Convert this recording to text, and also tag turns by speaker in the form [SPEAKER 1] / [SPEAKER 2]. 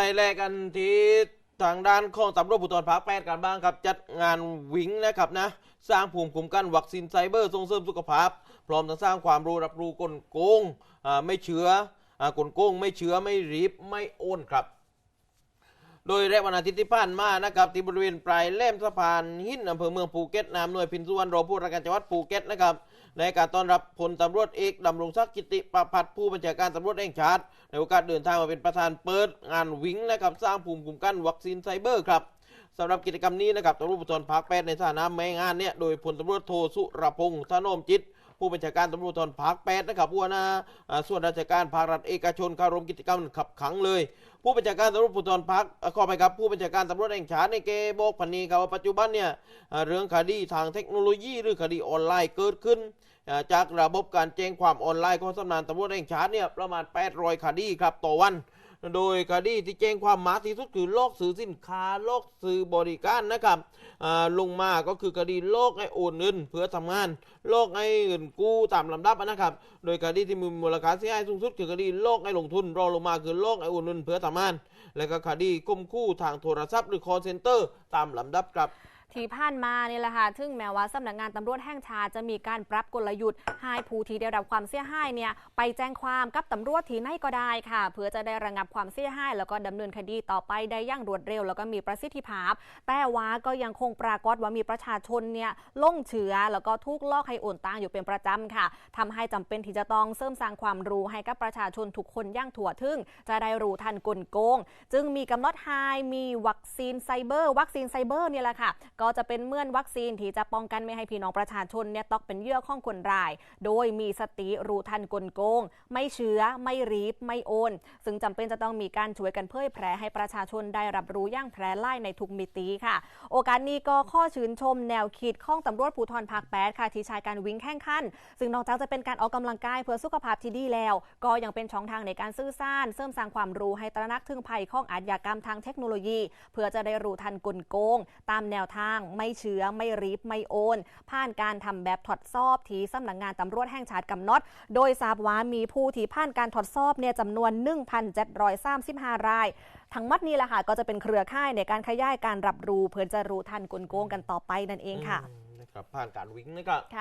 [SPEAKER 1] ไปแลกกันที่ทางด้านของตำรวจภูธรภาคแปดกันบ้างครับ จัดงานวิงนะครับนะ สร้างภูมิคุ้มกันวัคซีนไซเบอร์ส่งเสริมสุขภาพ พร้อมทั้งสร้างความรู้รับรู้กลโกงไม่เชื้อกลโกงไม่เชื้อไม่รีบไม่โอนครับ โดยแรกวันอาทิตย์ที่ผ่านมานะครับที่บริเวณปลายแหลมสะพานหินอำเภอเมืองภูเก็ตนามหน่วยพินสุวรรณรองผู้ราชการจังหวัดภูเก็ตนะครับในการต้อนรับพลตำรวจเอกดำรงศักดิ์กิติประพัฒผู้บัญชาการตำรวจแห่งชาติในโอกาสเดินทางมาเป็นประธานเปิดงานวิ่งนะครับสร้างภูมิคุ้มกันวัคซีนไซเบอร์ครับสำหรับกิจกรรมนี้นะครับตำรวจภูธรภาคแปดในฐานะแม่งานเนี่ยโดยพลตำรวจโทสุรพงษ์ธนอมจิต ผู้บัญชาการตำรวจภูธรภาคแปดนะครับผู้ว่าน้าส่วนราชการภาครัฐเอกชนเข้าร่วมกิจกรรมขับขังเลย ผู้บัญชาการตำรวจภูธรภาคขอไปครับผู้บัญชาการตำรวจแห่งชาติในเกบอกพันนีครับว่าปัจจุบันเนี่ยเรื่องคดีทางเทคโนโลยีหรือคดีออนไลน์เกิดขึ้น จากระบบการแจ้งความออนไลน์ของสำนักตำรวจแห่งชาติเนี่ยประมาณ 800 คดีครับต่อวัน โดยคดีที่แจ้งความมากที่สุดคือโลกซื้อสินค้าโลกซื้อบริการนะครับลงมาก็คือคดีโลกให้โอนเงินเพื่อทำงานโลกให้เงินกู้ตามลำดับนะครับ โดยคดีที่มีมูลค่าเสียหายสูงสุดคือคดีโลกให้ลงทุนรองลงมาคือโลกให้โอนเงินเพื่อทำงาน และก็คดีก้มคู่ทางโทรศัพท์หรือ call center ตามลำดับครับ
[SPEAKER 2] ที่ผ่านมาเนี่ยแหละค่ะถึงแม้ว่าสำนักงานตำรวจแห่งชาติจะมีการปรับกลยุทธ์ให้ผู้ที่ได้รับความเสียหายเนี่ยไปแจ้งความกับตำรวจที่ไหนก็ได้ค่ะ เพื่อจะได้ระงับความเสียหายแล้วก็ดำเนินคดีต่อไปได้อย่างรวดเร็ว แล้วก็มีประสิทธิภาพ แต่ว่าก็ยังคงปรากฏว่ามีประชาชนเนี่ยล่งเชื้อแล้วก็ทุกลอกให้โอนตังอยู่เป็นประจำค่ะทำให้จำเป็นที่จะต้องเสริมสร้างความรู้ให้กับประชาชนทุกคนย่างทั่วถึงจะได้รู้ทันกลโกง จึงมีกำหนดไฮมีวัคซีนไซเบอร์ วัคซีนไซเบอร์เนี่ยแหละค่ะก็จะเป็นเมื่อนวัคซีนที่จะป้องกันไม่ให้พี่น้องประชาชนเนี่ยตกเป็นเยื่อข้องคนร้าย โดยมีสติรู้ทันกลโกง ไม่เชื้อ ไม่รีบ ไม่โอน ซึ่งจำเป็นจะต้องมีการช่วยกันเผยแพร่ให้ประชาชนได้รับรู้ย่างแพร่ไล่ในทุกมิติค่ะ โอกาสนี้ก็ข้อชื่นชมแนวคิดของตำรวจภูธรภาคแปดค่ะที่ใช้การวิ่งแข่งขันซึ่งนอกจากจะเป็นการออกกำลังกายเพื่อสุขภาพที่ดีแล้ว ก็ยังเป็นช่องทางในการสื่อสารเสริมสร้างความรู้ให้ตระหนักถึงภัยของอาชญากรรมทางเทคโนโลยี เพื่อจะได้รู้ทันกลโกง ตามแนวทางไม่เชื้อไม่รีบไม่โอน ผ่านการทำแบบถอดสอบที่สำนักงานตำรวจแห่งชาติกำหนด โดยทราบว่ามีผู้ที่ผ่านการถอดสอบเนี่ยจำนวน 1,735 รายทั้งหมดนี้แหละค่ะก็จะเป็นเครือข่ายในการขยายการรับรู้เพื่อจะรู้ทันกลโกงกันต่อไปนั่นเองค่ะ
[SPEAKER 1] อืมนะครับผ่านการวิ่งนะครับ